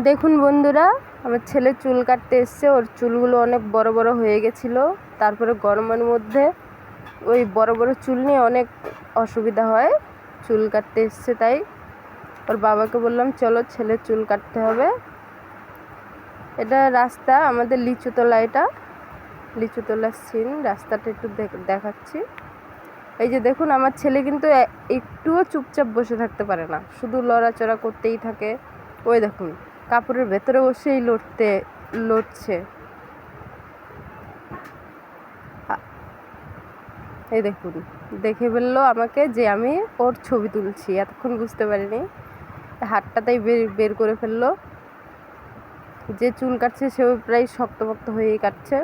দেখুন বন্ধুরা, আমার ছেলে চুল কাটতে এসছে। ওর চুলগুলো অনেক বড় বড় হয়ে গেছিল। তারপরে গরমের মধ্যে ওই বড় বড় চুল নিয়ে অনেক অসুবিধা হয়। চুল কাটতে এসছে তাই। ওর বাবাকে বললাম, চলো ছেলের চুল কাটতে হবে। এটা রাস্তা, আমাদের লিচুতলা এটা। লিচুতলার সিন, রাস্তাটা একটু দেখাচ্ছি। এই যে দেখুন, আমার ছেলে কিন্তু একটুও চুপচাপ বসে থাকতে পারে না। শুধু লড়াচড়া করতেই থাকে। ওই দেখুন। কাপড়ের ভেতরে বসেই লড়তে, লড়ছে। এই দেখুন দেখে বলল আমাকে যে আমি ওর ছবি তুলছি। এতক্ষণ বুঝতে পারিনি। হাতটা তাই বের বের করে ফেলল। যে চুল কাটছে সেও প্রায় শক্তপক্ত হয়েই কাটছে।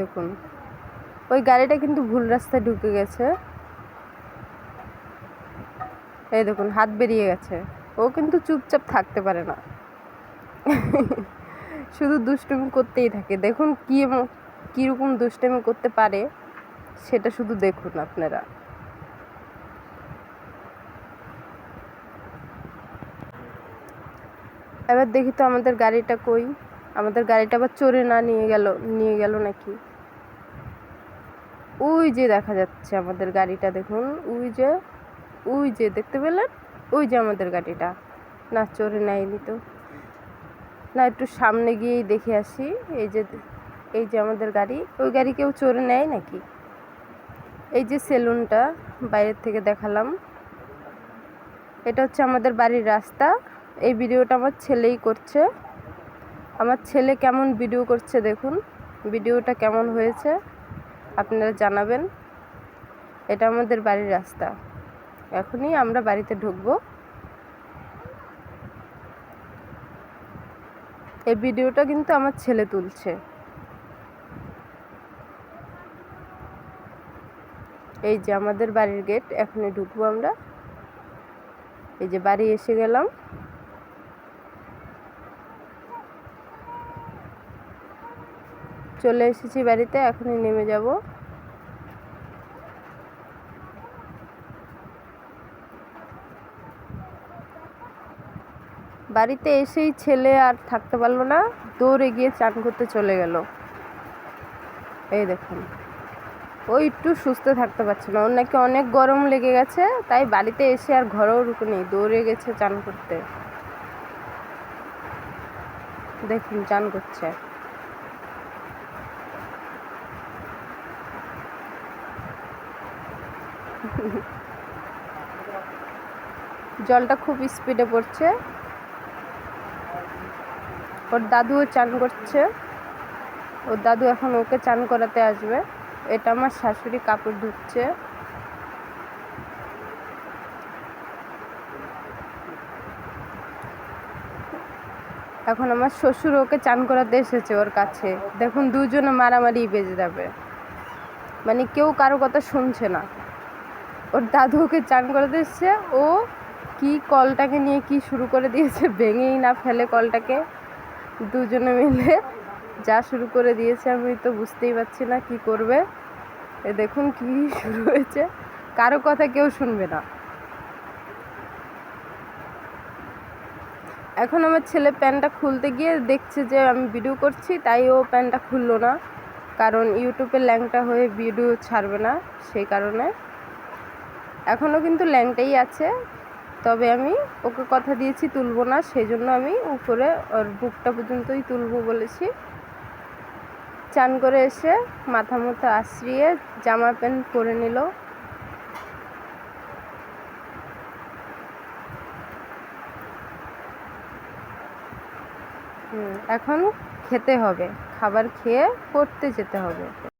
দেখুন। ওই গাড়িটা কিন্তু ভুল রাস্তায় ঢুকে গেছে। এই দেখুন, হাত বেরিয়ে গেছে। ও কিন্তু চুপচাপ থাকতে পারে না। শুধু দুষ্টুমি করতেই থাকে। দেখুন কী কীরকম দুষ্টুমি করতে পারে, সেটা শুধু দেখুন আপনারা। এবার দেখি তো আমাদের গাড়িটা কই? আমাদের গাড়িটা আবার চোরে না নিয়ে গেল নিয়ে গেল নাকি? ওই যে দেখা যাচ্ছে আমাদের গাড়িটা, দেখুন। ওই যে ওই যে দেখতে পেলেন? ওই যে আমাদের গাড়িটা। না, চোরে নেয়নি তো। না, একটু সামনে গিয়েই দেখে আসি। এই যে এই যে আমাদের গাড়ি। ওই গাড়ি কেউ চোরে নেয় নাকি? এই যে সেলুনটা, বাইরের থেকে দেখালাম। এটা হচ্ছে আমাদের বাড়ির রাস্তা। এই ভিডিওটা আমার ছেলেই করছে। আমার ছেলে কেমন ভিডিও করছে দেখুন। ভিডিওটা কেমন হয়েছে আপনারা জানাবেন। এটা আমাদের বাড়ির রাস্তা। এখনই আমরা বাড়িতে ঢুকবো। এই ভিডিওটা কিন্তু আমার ছেলে তুলছে। এই যে আমাদের বাড়ির গেট, এখনই ঢুকবো আমরা। এই যে বাড়ি এসে গেলাম। চলে এসেছি বাড়িতে, এখনই নেমে যাব। বাড়িতে এসেই ছেলে আর থাকতে পারল না, দৌড়ে গিয়ে চান করতে চলে গেল। এই দেখুন, ও একটু সুস্থ থাকতে পারছে না, ওর নাকি অনেক গরম লেগে গেছে, তাই বাড়িতে এসে আর ঘরেও নেই দৌড়ে গেছে চান করতে। দেখুন, চান করছে। জলটা খুব স্পিডে পড়ছে। ওর দাদুও চান করছে। ওর দাদু এখন ওকে চান করাতে আসবে। এটা আমার শাশুড়ি কাপড় ধুচ্ছে। এখন আমার শ্বশুর ওকে চান করাতে এসেছে ওর কাছে। দেখুন, দুজনে মারামারি বেজে যাবে। মানে কেউ কারও কথা শুনছে না। ওর দাদু ওকে চান করাতে এসছে। ও কি কলটাকে নিয়ে কি শুরু করে দিয়েছে, ভেঙেই না ফেলে কলটাকে। দুজনে মিলে যা শুরু করে দিয়েছে, আমি তো বুঝতেই পারছি না কি করবে। এ দেখুন কি শুরু হয়েছে। কারও কথা কেউ শুনবে না। এখন আমার ছেলে প্যানটা খুলতে গিয়ে দেখছে যে আমি ভিডিও করছি, তাই ও প্যানটা খুললো না। কারণ ইউটিউবে ল্যাংটা হয়ে ভিডিও ছাড়বে না, সেই কারণে। এখনও কিন্তু ল্যাংটাই আছে। তবে আমি ওকে কথা দিয়েছি, তুলবো না সেই জন্য আমি উপরে ওর বুকটা পর্যন্তই তুলবো বলেছি। চান করে এসে মাথা মতো আশ্রিয়ে জামা প্যান্ট পরে নিল। এখন খেতে হবে, খাবার খেয়ে পড়তে যেতে হবে।